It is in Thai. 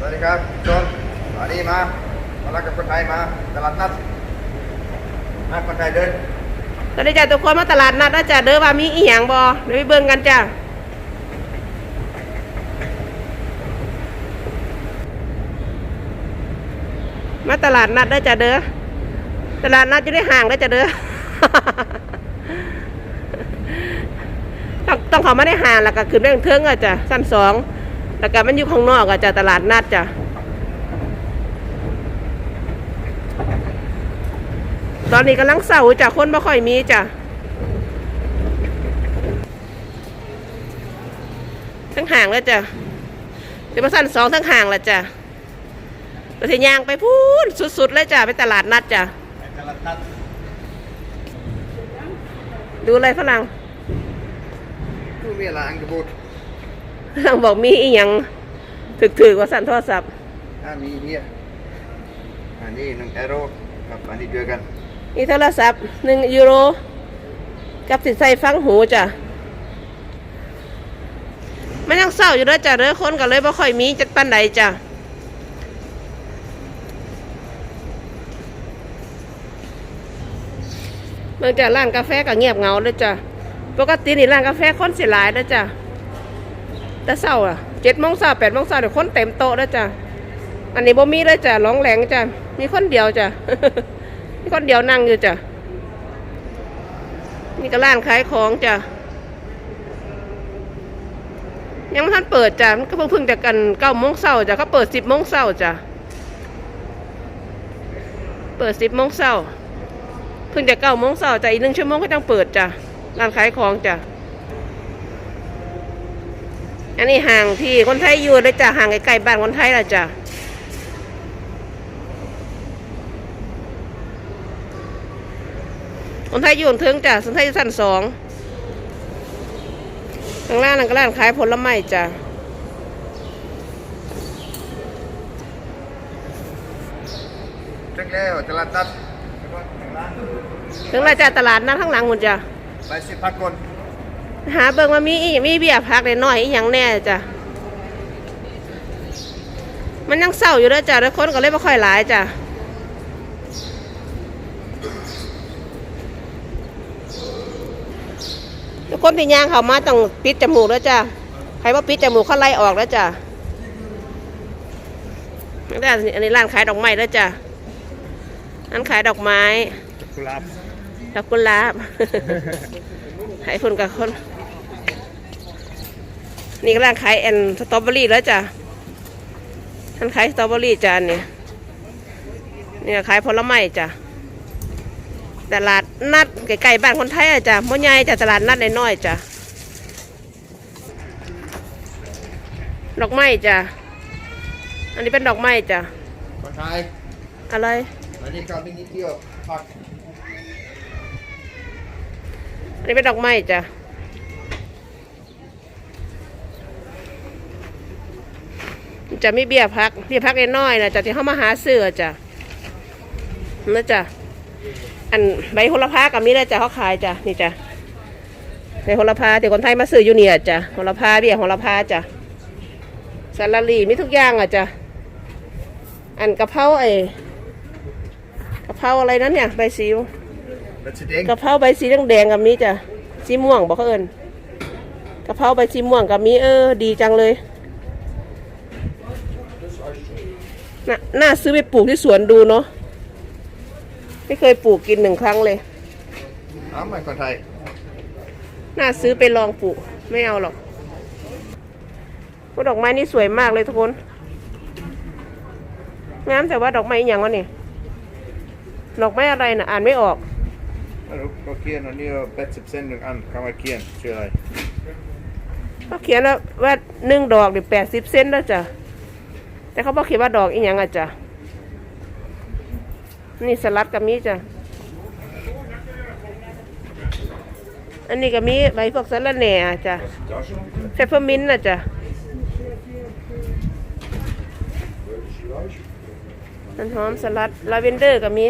สวัสดีครับชนวันนี้มามารักกับคนไทยมาตลาดนัดมาคนไทยเดินสวัสดีจ้าทุกคนมาตลาดนัดนะจ้ะเด้อว่ามีอีหยังบ่เดี๋ยวไปเบิ่งกันจ้ะมาตลาดนัดได้จ้ะเด้อตลาดนัดอยู่ในห้างได้จ้ะเด้อต้องต้องเขามาในห้างแล้วก็ขึ้นไปทางเทิงอะจ้ะชั้นสอง แล้วก็มันอยู่ข้างนอกอะจ้ะตลาดนัดจ้ะตอนนี้กำลังเศร้าจ้ะคนไม่ค่อยมีจ้ะทั้งห่างแล้วจ้ะเดี๋ยวมาสั้นสองทั้งห่างแล้วจ้ะเราจะย่างไปพูนสุดๆเลยจ้ะไปตลาดนัดจ้ะดูอะไรฝรั่งผู้มีอะไรอังกฤษ ฝรั่งบอกมีอีหยังถึกๆว่าสั่นโทรศัพท์ถ้ามีเนี่ยอันนี้หนึ่งแอโร่ครับอันนี้เจอกันมีโทรศัพท์หนึ่งยูโร กับสินใส่ฟังหูจ้ะมันยังเศร้าอยู่แล้วจ้ะเด้อคนก็เลยบ่ค่อยมีจัดปันใดจ้ะเมื่อจ้ะร้านกาแฟก็เงียบเหงาเลยจ้ะปกตินี่ร้านกาแฟคนสิหลายแล้วจ้ะ แต่เศร้าอะเจ็ดโมงเช้าแปดโมงเช้าเดี๋ยวคนเต็มโต๊ะแล้วจ้ะอันนี้บ่มีเลยจ้ะร้องแหลงจ้ะมีคนเดียวจ้ะมีคนเดียวนั่งอยู่จ้ะนี่ก็ร้านขายของจ้ะยังไม่ทันเปิดจ้ะมันก็เพิ่งเพิ่งจะกันเก้าโมงเช้าจ้ะเขาเปิดสิบโมงเช้าจ้ะเปิดสิบโมงเช้าเพิ่งจะเก้าโมงเช้าจ้ะอีกหนึ่งชั่วโมงก็ต้องเปิดจ้ะร้านขายของจ้ะ อันนี้ห่างที่คนไทยอยู่เลยจ้ะห่างไกลๆบ้านคนไทยละจ้ะคนไทยอยู่บนเทิงจ้ะคนไทยอยู่ชั้นสองข้างล่างนั่นก็ร้านขายผลไม้จ้ะถึงแล้วตลาดนัดแล้วก็ข้างล่างถึงแล้วจ้ะตลาดนัดข้างหลังหมดจ้ะไปสิพักคน หาเบิ่งว่ามีอีมีเบียร์พักได้น้อยอีหยังแน่จ้ะมันยังเศร้าอยู่เด้อจ้ะแล้วคนก็เลยไม่ค่อยหลายจ้ะทุกคนที่ย่างเขามาต้องปิดจมูกแล้วจ้ะใครว่าปิดจมูกเขาไล่ออกแล้วจ้ะนี่ด้านอันนี้ร้านขายดอกไม้แล้วจ้ะร้านขายดอกไม้กุหลาบดอกกุหลาบ ให้คนกับคน นี่ก็ร้านขายแอนสตรอเบอรี่แล้วจ้ะท่านขายสตรอเบอรี่จ้ะอันนี่นี่ก็ขายผลไม้จ้ะตลาดนัดไก่ๆบ้านคนไทยอะจ้ะม่ใหญ่จ้ะตลาดนัดน้อยๆจ้ะดอกไม้จ้ะอันนี้เป็นดอกไม้จ้ะคนไทยอะไรอันนี้ก็มินิเที่ยวพัก อันนี้เป็นดอกไม้จ้ะจะมีเบี้ยพักเบี้ยพักน้อยนะจ้ะที่เขามาหาซื้อจ้ะนะจ้ะอันใบโหระพากับมีนะจ้ะเขาขายจ้ะนี่จ้ะใบโหระพาที่คนไทยมาซื้ออยู่เนี่ยจ้ะโหระพาเบี้ยโหระพาจ้ะสาลาลีมีทุกอย่างอะจ้ะอันกะเพราไอ้กะเพราอะไรนั้นเนี่ยใบซิว แล้วชิดเองกะเพราใบสีแดงๆกับมีจ้ะสีม่วงบอกเขาเอิญกะเพราใบสีม่วงกับมีเออ ดีจังเลยน่าน่าซื้อไปปลูกที่สวนดูเนาะไม่เคยปลูกกินหนึ่งครั้งเลยเอาไหมคนไทยน่าซื้อไปลองปลูกไม่เอาหรอกพวกดอกไม้นี่สวยมากเลยทุกคนงามแต่ว่าดอกไม้อหย่างวะนี่ดอกไม้อะไรนะอ่านไม่ออก ม่รู้ก็เขียนอันนี้แปดสิบเซนหนึ่งอันคำว่าเขียนชื่ออะไรเขาเขียนแล้วว่าหนึ่งดอกเดี๋ยวแปดสิบเซนแล้วจ้ะแต่เขาบอกเขียนว่าดอกอีหยังอะจ้ะนี่สลัดกับมีจ้ะอันนี้ก็มีใบพวกสะระแหน่จ้ะเฟเปอร์มินต์นะจ้ะน้ำหอมสลัดลาเวนเดอร์ก็มี